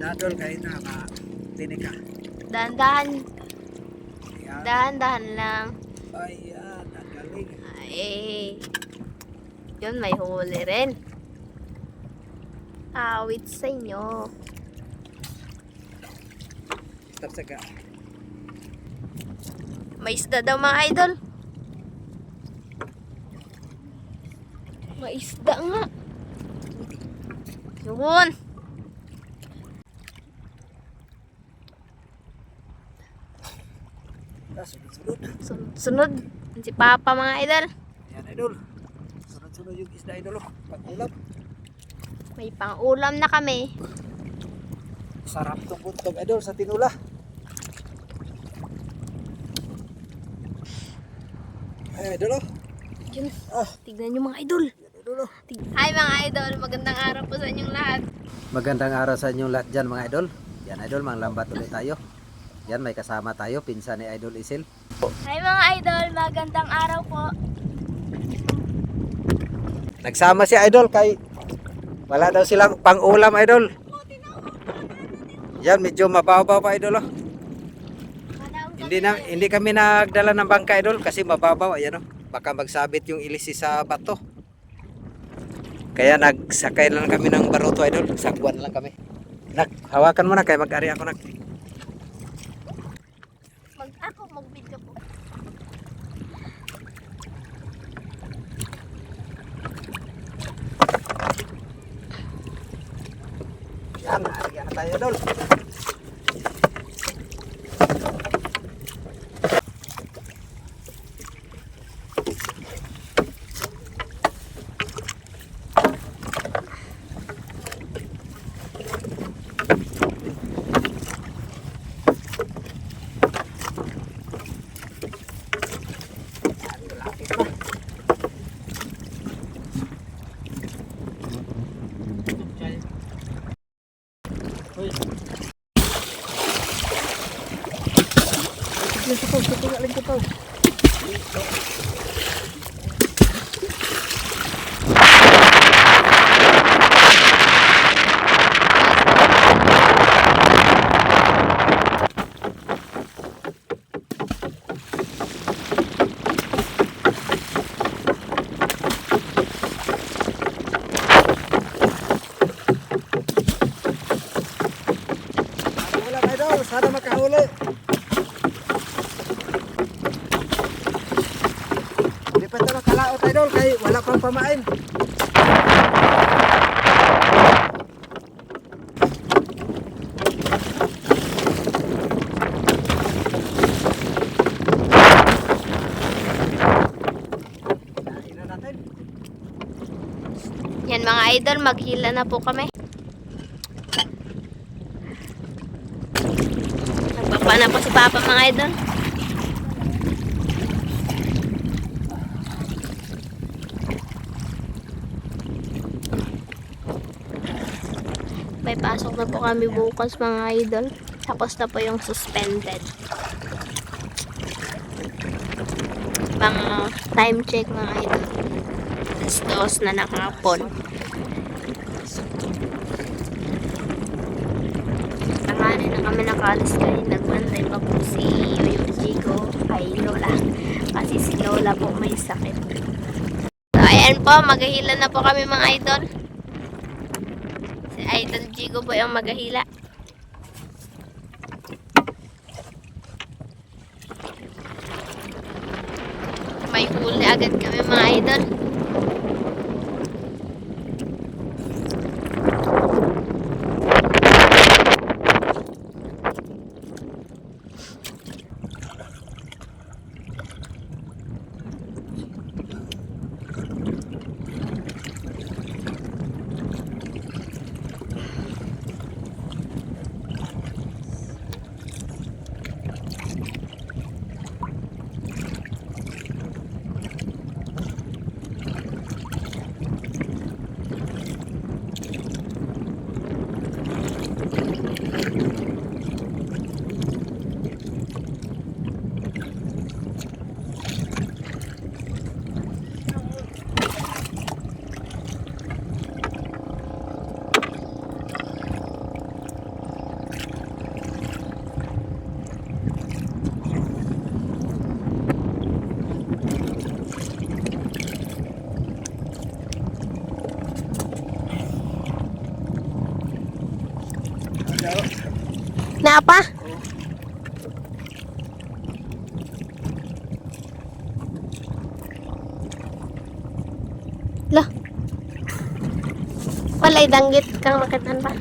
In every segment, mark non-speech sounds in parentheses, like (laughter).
Dadol kayo na ka. Tinig ka. Dahan-dahan. Dahan-dahan lang. Ayan, ang galing. Ay. Yun, may huli rin. Awit sa inyo. Tapos ka. May isda daw mga idol. May isda nga. Yun. Tapos sunod-sunod. Sun- Sunod. Si Papa mga idol. Ayan, idol. Sunod-sunod yung isda, idol. oh. Pag-ulap. May pang-ulam na kami. Sarap tong buntog, idol, sa tinula. Ay, idol, oh. Yun. Ah, Tignan nyo mga idol. yan, idol, oh. Hi mga idol. Magandang araw po sa inyong lahat. Magandang araw sa inyong lahat dyan, mga idol. Yan, idol, mga lambat ulit tayo. Yan, may kasama tayo, pinsan ni Idol Isil. Hi mga idol. Magandang araw po. Nagsama si Idol kay wala daw silang pang-ulam, Idol. Yan, medyo mababaw pa, Idol, oh. Hindi na hindi kami nagdala ng bangka idol kasi mababaw ayan oh. Baka magsabit yung ilisi sa bato. Kaya nagsakay lang kami ng baroto idol. Sagwan lang kami. Nak, hawakan mo na kay mag-ari ako nak. Mag ako mag-video po. Yan, ari na tayo idol. Wala idol, sana makahuli. Hindi pa ito makalaot idol kay wala pang pamain. Kain na natin. Yan mga idol, maghila na po kami. Nagbaba na po si Papa mga idol. May pasok na po kami bukas mga idol. Tapos na po yung suspended. Mga time check mga idol. Alas dos na nakapon. Tanghali na kami nakalis kayo. Nagbantay pa po si Yoyo Chico kay Lola. Kasi si Lola po may sakit. So, ayan po. Maghahila na po kami mga idol. Si Idol Chico po yung maghahila. May huli agad kami mga idol. Na pa? Lah. Walay danggit kang makitan pa.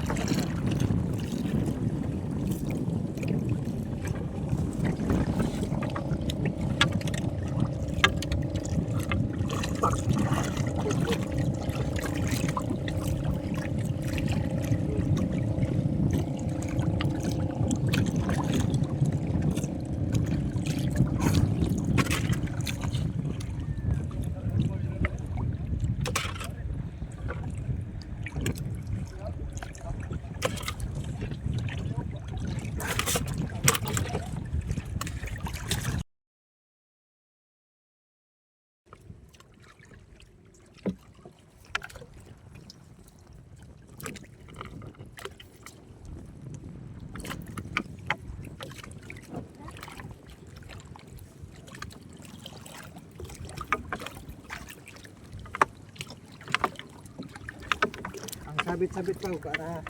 Sabit-sabit pa para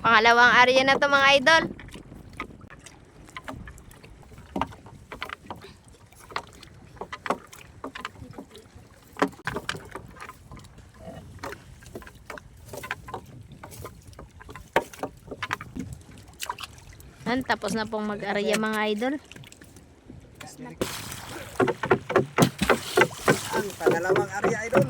Pangalawang area na to mga idol. Yan, tapos na pong mag-area mga idol. Ang pangalawang area idol.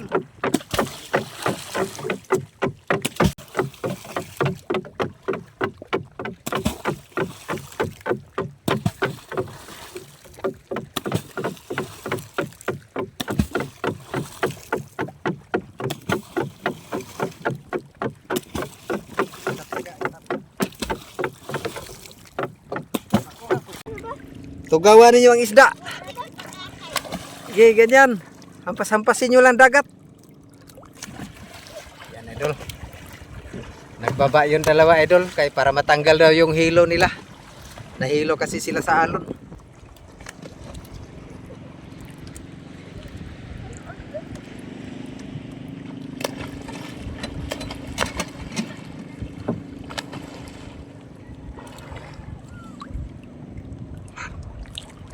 Tugawan ninyo ang isda. Sige, ganyan. Hampas-hampasin nyo lang dagat. Yan, idol. Nagbaba yung dalawa, idol. Kay para matanggal daw yung hilo nila. Nahilo kasi sila sa alon.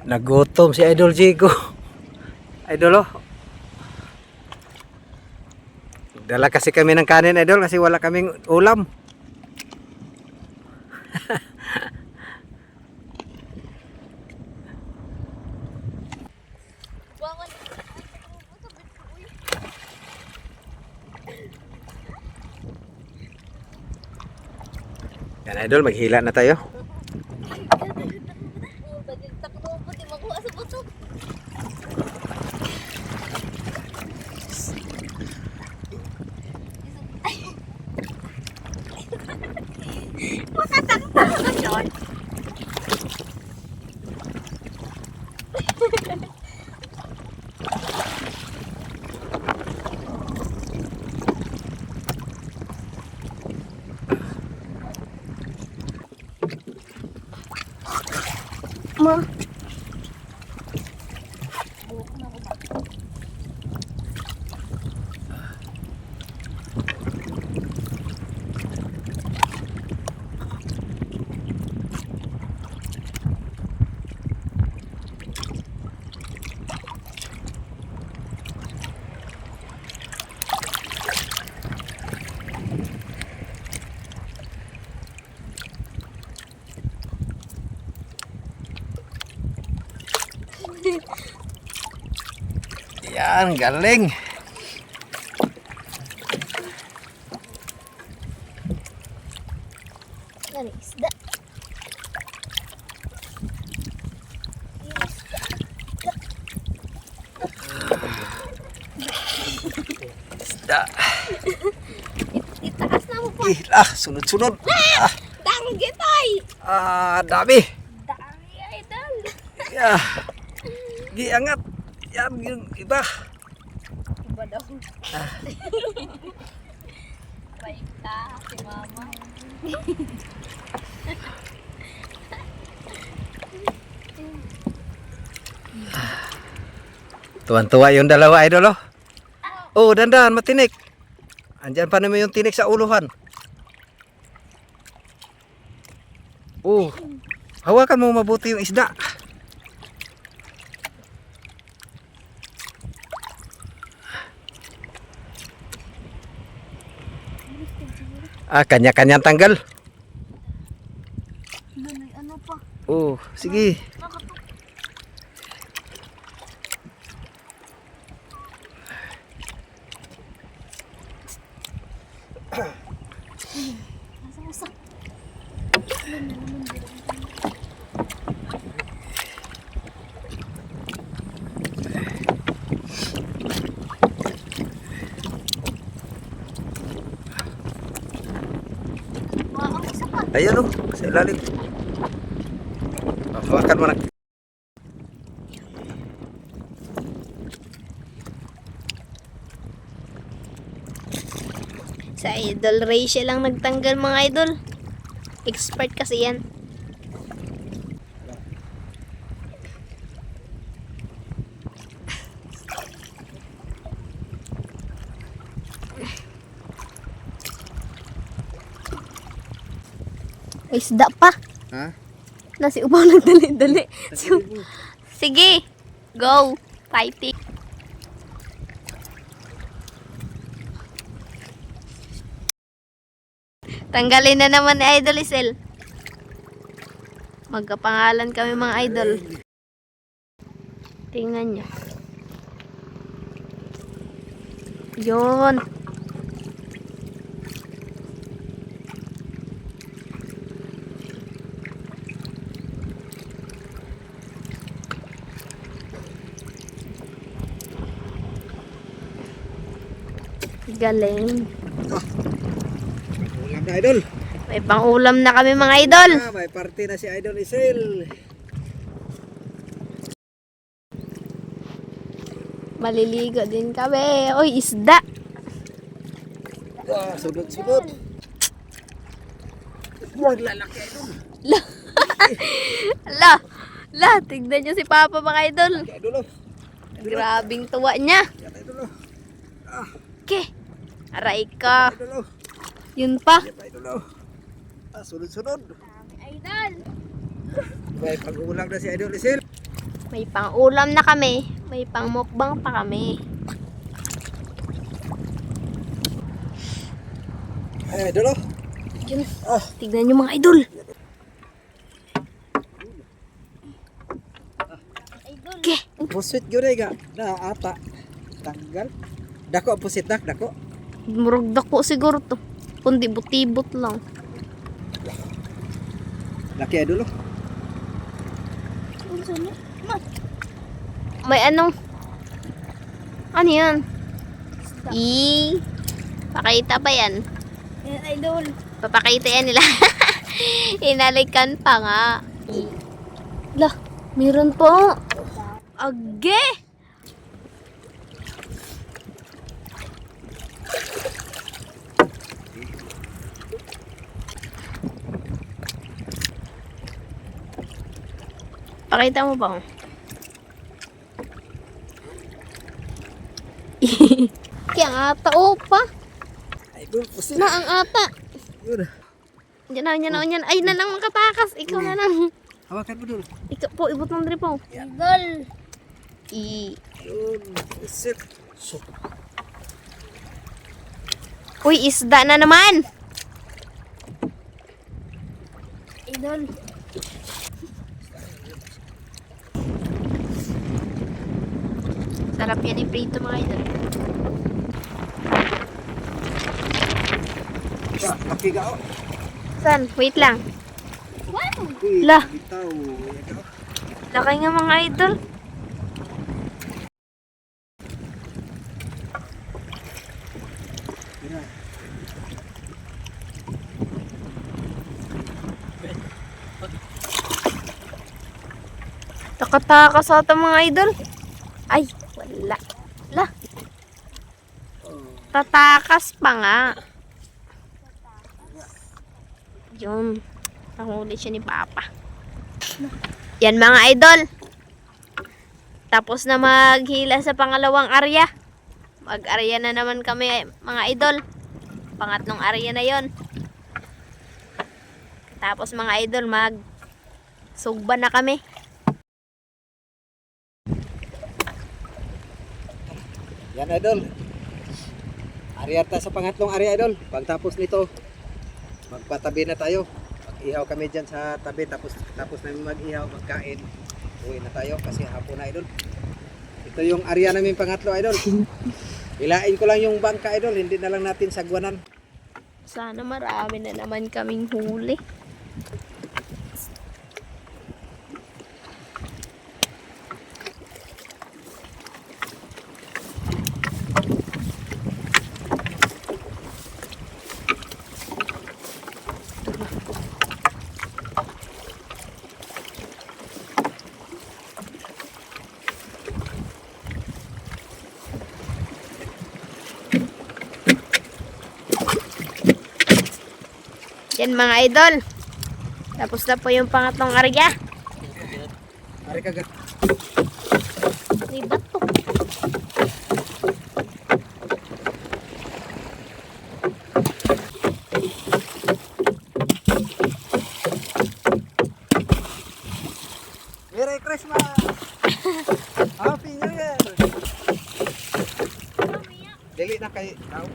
Nagutom si Idol Jigo. Idol oh. Dala kasi kami ng kanin Idol kasi wala kaming ulam. Yan Idol, maghila na tayo. Yan, galing. Isda? Isda. Itaas na mo pa. Ih, sunod-sunod. Ah, Danggit ay! ah, dami. Dami idol. Yeah. Giangat. Yan yung iba. Daw. (laughs) Baik ka, si mama. Tuwan-tuwa yung dalawa idol oh. Oh, dandan, matinik. Andyan pa naman yung tinik sa uluhan. Oh. Hawakan mo mabuti yung isda. Ah, kanya-kanyang tanggal. Ano pa? Oh, sige. Nasa-usak. Wow, ang isa pa. Ayan oh, sa ilalim. Oh, hawakan mo na. Sa Idol Rachel lang nagtanggal mga idol. Expert kasi yan. Isda pa. Ha? Nasi ubaw nagdali-dali. Sige, go. Fighting. Tanggalin na naman ni Idol Isel. Magkapangalan kami mga idol. Tingnan nyo. Yun. Galing. Ulam na idol. May pang-ulam na kami mga idol. Ah, may party na si Idol Isel. Maliligo din kami. Oy, isda. Wah, sunod-sunod. Wah, lalaki idol. Ala, ala, (laughs) tignan nyo si Papa mga idol. Lalaki idol oh. Grabing tuwa niya. Idol oh. Ke, aray ka. Idol. Yun pa. Idol. Ah, sunod-sunod. Idol. May pag-ulam na si Idol Isel. May pang-ulam na kami. May pang-mukbang pa kami. Ay, idol oh. Yun. Ah, Tignan nyo mga idol. Ke, pusit gyud ay ga. Na ata. Tanggal. Dako pusit dak, dako. Murag dako siguro to. Kundi butibot lang. Laki idol oh. May anong... Ano yan? I... Pakita pa yan. idol. Papakita yan nila. (laughs) Inalikan pa nga. Lah, meron po. Age! Pakita mo ba? (laughs) Kaya ang ata, oh pa. Idol pusit. Na ang ata. Yun. Yan na, yan na, yan. Ay, na lang makatakas. Ikaw na lang. Hawakan mo dul. Ikaw po, ibot ng drip po. Idol. I... Yun. Pusit. Uy, isda na naman. Idol. Sarap yan i-prito mga idol. Ah, Laki ga oh. San? Wait lang. Wow. Ito. Laki nga mga idol. Takatakas ata mga idol. Ay, wala. La. Tatakas pa nga. Yun. Nahuli siya ni Papa. Yan mga idol. Tapos na maghila sa pangalawang arya. Mag-arya na naman kami mga idol. pangatlong area na yon. Tapos mga idol, mag sugba na kami. Yan idol. Area ta sa pangatlong area idol. Pagtapos nito, magpatabi na tayo. Mag-ihaw kami dyan sa tabi tapos tapos namin mag-ihaw, magkain. Uwi na tayo kasi hapon na idol. Ito yung area namin pangatlo idol. Ilain ko lang yung bangka idol, hindi na lang natin sagwanan. Sana marami na naman kaming huli. Yan mga idol. Tapos na po yung pangatlong area. Ari ka May bato. Merry Christmas! (laughs) Happy New Year! Dili na kay tao.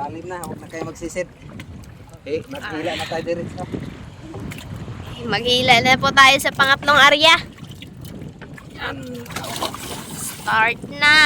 Lalim na, huwag na kayo magsisid. Eh, magkila na tayo diretso. Maghila na po tayo sa pangatlong area. Start na.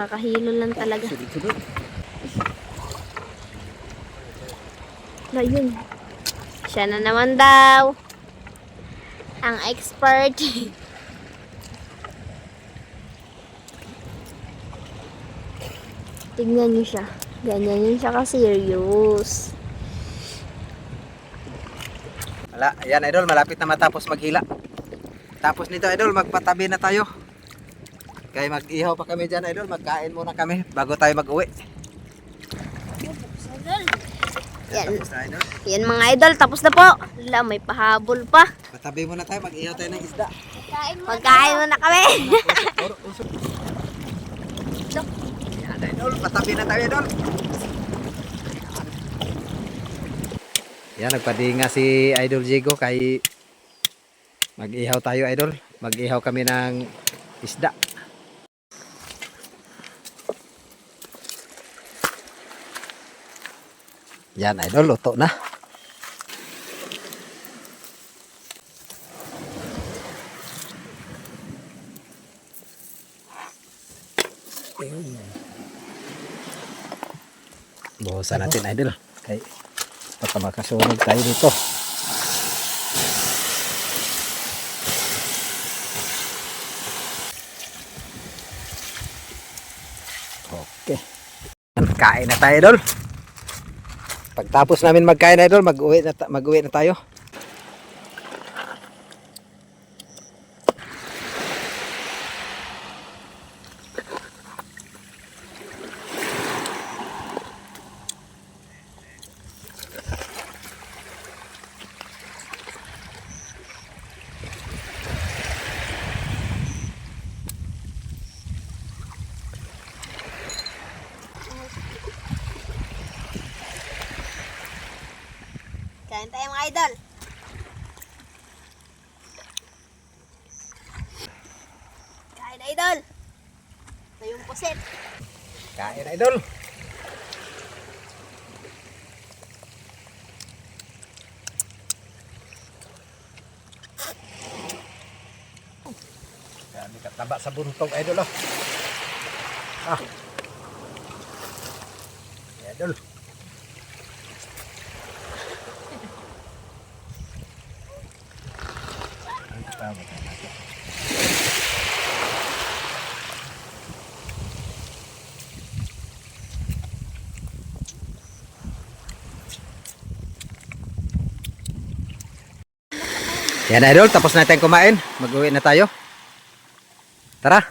Nakakahilo lang talaga. Na yun. Siya na naman daw. Ang expert. (laughs) Tignan niyo siya. Ganyan yun siya ka-serious. Wala, ayan idol, malapit na matapos maghila. Tapos nito idol, magpatabi na tayo. Kaya mag-ihaw pa kami dyan idol, magkain muna kami bago tayo mag-uwi. Yan. Tapos na idol. Yan mga idol, tapos na po. Wala, may pahabol pa. Patabi muna tayo, mag-ihaw tayo ng isda. Kain mo. Magkain muna kami. Usok, usok. Yan idol, patabi na tayo idol. Yan, nagpadinga si Idol Jigo kay mag-ihaw tayo idol. Mag-ihaw kami ng isda. Yan idol, luto na. Buhusan natin idol. Kay baka makasunog tayo dito. Okay. Kain na tayo idol. Pagtapos namin magkain idol, mag-uwi na, mag-uwi na tayo. Kain tayo mga idol. Kain idol. Ito yung pusit. Kain idol. Grabe kataba sa buntong idol oh. Ah. Idol. Ang kataba. Yan idol, tapos natin kumain. Mag-uwi na tayo. Tara.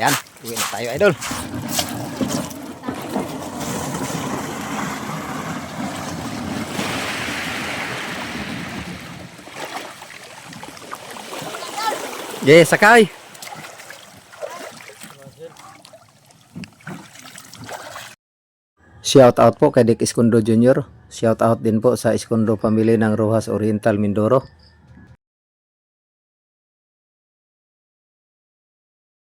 Yan, uwi na tayo idol. Yes, sakay. Shout out po kay Dick Escondo Jr. Shout out din po sa Escondo family ng Rojas Oriental Mindoro.